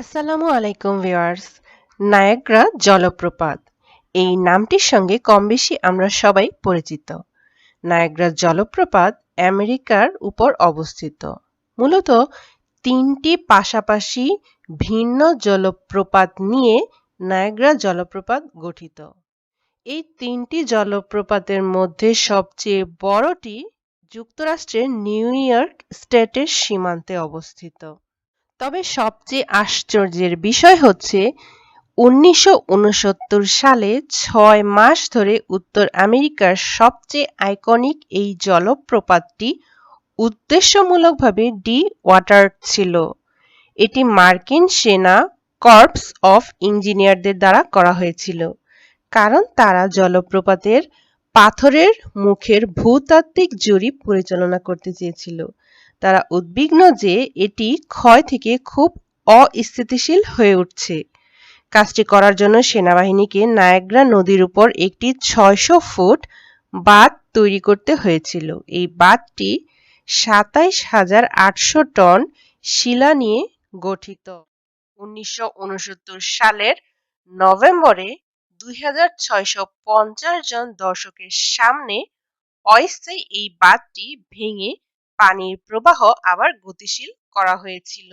আসসালামু আলাইকুম viewers. Niagara জলপ্রপাত। এই নামটির সঙ্গে কম বেশি আমরা সবাই পরিচিত। নায়াগ্রা জলপ্রপাত আমেরিকার উপর অবস্থিত। মূলত তিনটি পাশাপাশি ভিন্ন জলপ্রপাত নিয়ে নায়াগ্রা জলপ্রপাত গঠিত। এই তিনটি জলপ্রপাতের মধ্যে সবচেয়ে বড়টি যুক্তরাষ্ট্রের নিউ ইয়র্ক স্টেটের সীমান্তে অবস্থিত। তবে সবচেয়ে আশ্চর্যের বিষয় হচ্ছে, উনিশশো উনসত্তর সালে ছয় মাস ধরে উত্তর আমেরিকার সবচেয়ে আইকনিক এই জলপ্রপাতটি উদ্দেশ্যমূলকভাবে ডি ওয়াটার ছিল। এটি মার্কিন সেনা কর্পস অফ ইঞ্জিনিয়ারদের দ্বারা করা হয়েছিল, কারণ তারা জলপ্রপাতের পাথরের মুখের ভূতাত্ত্বিক জরিপ পরিচালনা করতে চেয়েছিল। তারা উদ্বিগ্ন যে এটি ক্ষয় থেকে খুব অস্থিতিশীল হয়ে উঠছে। কাজটি করার জন্য সেনাবাহিনীকে নায়াগ্রা নদীর উপর একটি ছয়শো ফুট বাঁধ তৈরি করতে হয়েছিল। এই বাঁধটি সাতাইশ হাজার আটশো টন শিলা নিয়ে গঠিত। উনিশশো উনসত্তর সালের নভেম্বরে দুই হাজার ছয়শো পঞ্চাশ জন দর্শকের সামনে অস্থায়ী এই বাঁধটি ভেঙে পানির প্রবাহ আবার গতিশীল করা হয়েছিল।